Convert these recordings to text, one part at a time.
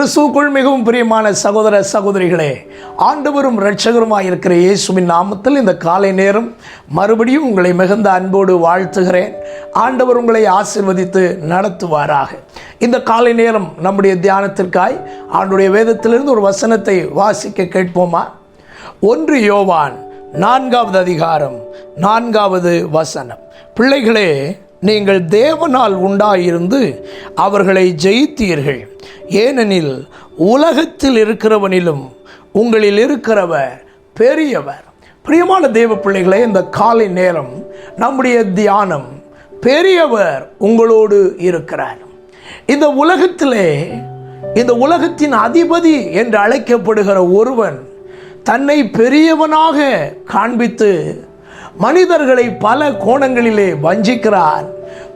கிறிஸ்துவுக்குள் மிகவும் பிரியமான சகோதர சகோதரிகளே ஆண்டவரும் இரட்சகருமாய் இருக்கிற இயேசுவின் நாமத்தில் இந்த காலை நேரம் மறுபடியும் உங்களை மிகுந்த அன்போடு வாழ்த்துகிறேன். ஆண்டவர் உங்களை ஆசிர்வதித்து நடத்துவாராக. இந்த காலை நேரம் நம்முடைய தியானத்திற்காய் ஆண்டுடைய வேதத்திலிருந்து ஒரு வசனத்தை வாசிக்க கேட்போமா? ஒன்று யோவான் நான்காவது அதிகாரம் நான்காவது வசனம். பிள்ளைகளே நீங்கள் தேவனால் உண்டாயிருந்து அவர்களை ஜெயித்தீர்கள். ஏனெனில் உலகத்தில் இருக்கிறவனிலும் உங்களில் இருக்கிறவர் பெரியவர். பிரியமான தேவ பிள்ளைகளே இந்த காலை நேரம் நம்முடைய தியானம் பெரியவர் உங்களோடு இருக்கிறார். இந்த உலகத்திலே இந்த உலகத்தின் அதிபதி என்று அழைக்கப்படுகிற ஒருவன் தன்னை பெரியவனாக காண்பித்து மனிதர்களை பல கோணங்களிலே வஞ்சிக்கிறார்.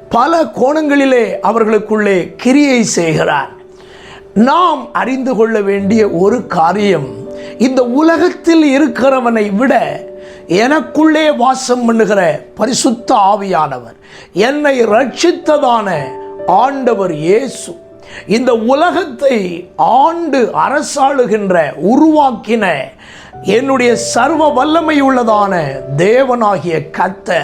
பல கோணங்களிலே அவர்களுக்குள்ளே கிரியை செய்கிறார். நாம் அறிந்து கொள்ள வேண்டிய ஒரு காரியம் இந்த உலகத்தில் இருக்கிறவனை விட எனக்குள்ளே வாசம் பண்ணுகிற பரிசுத்த ஆவியானவர் என்னை ரட்சித்ததான ஆண்டவர் இயேசு. இந்த உலகத்தை ஆண்டு அரசாளுகின்ற உருவாக்கின என்னுடைய சர்வ வல்லமை உள்ளதான தேவனாகிய கத்த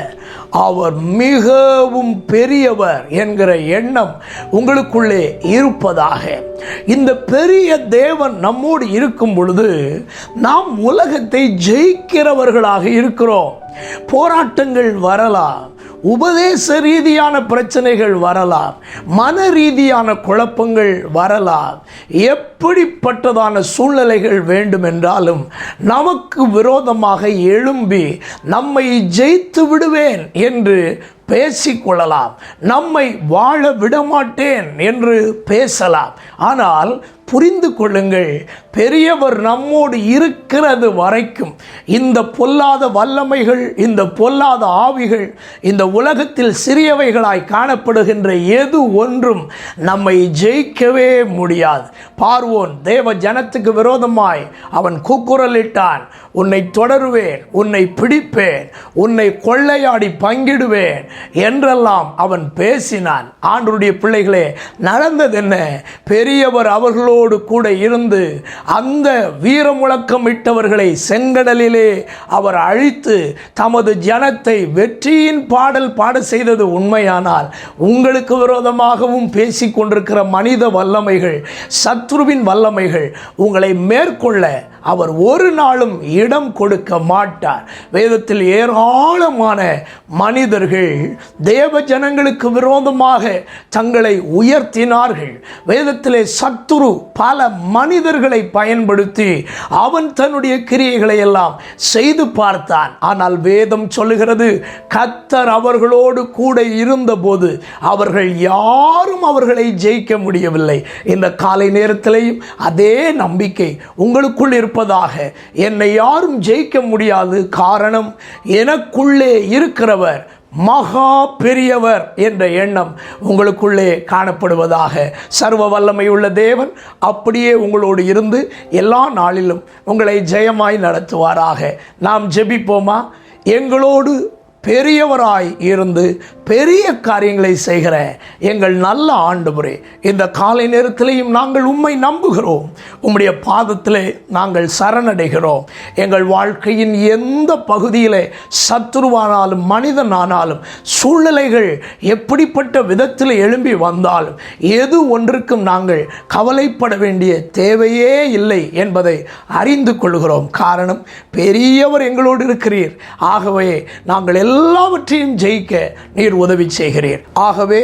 அவர் மிகவும் பெரியவர் என்கிற எண்ணம் உங்களுக்குள்ளே இருப்பதாக. இந்த பெரிய தேவன் நம்மோடு இருக்கும் பொழுது நாம் உலகத்தை ஜெயிக்கிறவர்களாக இருக்கிறோம். போராட்டங்கள் வரலாம் உபதேச ரீதியான பிரச்சனைகள் வரலாம் மன ரீதியான குழப்பங்கள் வரலாம். எப்படிப்பட்டதான சூழ்நிலைகள் வேண்டுமென்றாலும் நமக்கு விரோதமாக எழும்பி நம்மை ஜெயித்து விடுவேன் என்று பேசிக்கொள்ளலாம். நம்மை வாழ விடமாட்டேன் என்று பேசலாம். ஆனால் புரிந்து கொள்ளுங்கள் பெரியவர் நம்மோடு இருக்கிறது வரைக்கும். இந்த பொல்லாத வல்லமைகள் இந்த பொல்லாத ஆவிகள் இந்த உலகத்தில் சிறியவைகளாய் காணப்படுகின்ற எது ஒன்றும் நம்மை ஜெயிக்கவே முடியாது. பார்வோன் தேவ ஜனத்துக்கு விரோதமாய் அவன் கூக்குரலிட்டான். உன்னை தொடருவேன் உன்னை பிடிப்பேன் உன்னை கொள்ளையாடி பங்கிடுவேன். என்றெல்லாம் அவன் பேசினான். ஆண்டருடைய பிள்ளைகளே நடந்தது என்ன பெரியவர் அவர்களோடு கூட இருந்து அந்த வீர முழக்கம் இட்டவர்களை செங்கடலிலே அவர் அழித்து தமது ஜனத்தை வெற்றியின் பாடல் பாட செய்தது உண்மையானால் உங்களுக்கு விரோதமாகவும் பேசி கொண்டிருக்கிற மனித வல்லமைகள் சத்ருவின் வல்லமைகள் உங்களை மேற்கொள்ள அவர் ஒரு நாளும் இடம் கொடுக்க மாட்டார். வேதத்தில் ஏராளமான மனிதர்கள் தேவ ஜனங்களுக்கு விரோதமாக தங்களை உயர்த்தினார்கள். வேதத்திலே சத்துரு பல மனிதர்களை பயன்படுத்தி அவன் தன்னுடைய கிரியைகளை எல்லாம் செய்து பார்த்தான். ஆனால் வேதம் சொல்லுகிறது கத்தர் அவர்களோடு கூட இருந்தபோது அவர்கள் யாரும் அவர்களை ஜெயிக்க முடியவில்லை. இந்த காலை நேரத்திலேயும் அதே நம்பிக்கை உங்களுக்குள் இருப்பதாக. என்னை யாரும் ஜெயிக்க முடியாது காரணம் எனக்குள்ளே இருக்கிறவர் மகா பெரியவர் என்ற எண்ணம் உங்களுக்குள்ளே காணப்படுவதாக. சர்வ வல்லமை உள்ள தேவன் அப்படியே உங்களோடு இருந்து எல்லா நாளிலும் உங்களை ஜெயமாய் நடத்துவாராக. நாம் ஜெபிப்போமா? எங்களோடு பெரியவராய் இருந்து பெரிய காரியங்களை செய்கிற எங்கள் நல்ல ஆண்டுமுறை இந்த காலை நேரத்திலையும் நாங்கள் உம்மை நம்புகிறோம். உம்முடைய பாதத்திலே நாங்கள் சரணடைகிறோம். எங்கள் வாழ்க்கையின் எந்த பகுதியில் சத்துருவானாலும் மனிதனானாலும் சூழ்நிலைகள் எப்படிப்பட்ட விதத்தில் எழும்பி வந்தாலும் எது ஒன்றுக்கும் நாங்கள் கவலைப்பட வேண்டிய தேவையே இல்லை என்பதை அறிந்து கொள்கிறோம். காரணம் பெரியவர் எங்களோடு இருக்கிறீர். ஆகவே நாங்கள் எல்லாவற்றையும் ஜெயிக்க நீர் உதவி செய்கிறீர் ஆகவே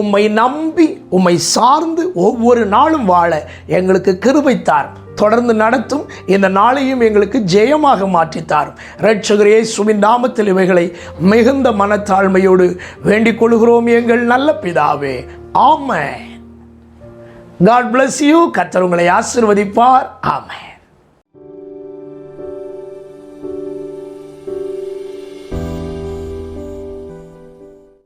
உம்மை நம்பி உம்மை சார்ந்து ஒவ்வொரு நாளும் வாழ எங்களுக்கு கிருபைத்தார் தொடர்ந்து நடத்தும் இந்த நாளையும் எங்களுக்கு ஜெயமாக மாற்றித்தாரும் ரட்சகர் இயேசுவின் நாமத்தில் இவைகளை மிகுந்த மனத்தாழ்மையோடு வேண்டிக் கொள்கிறோம் எங்கள் நல்ல பிதாவே. ஆமே காட் பிளஸ் யூ கத்தர் உங்களை ஆசிர்வதிப்பார். ஆமென்.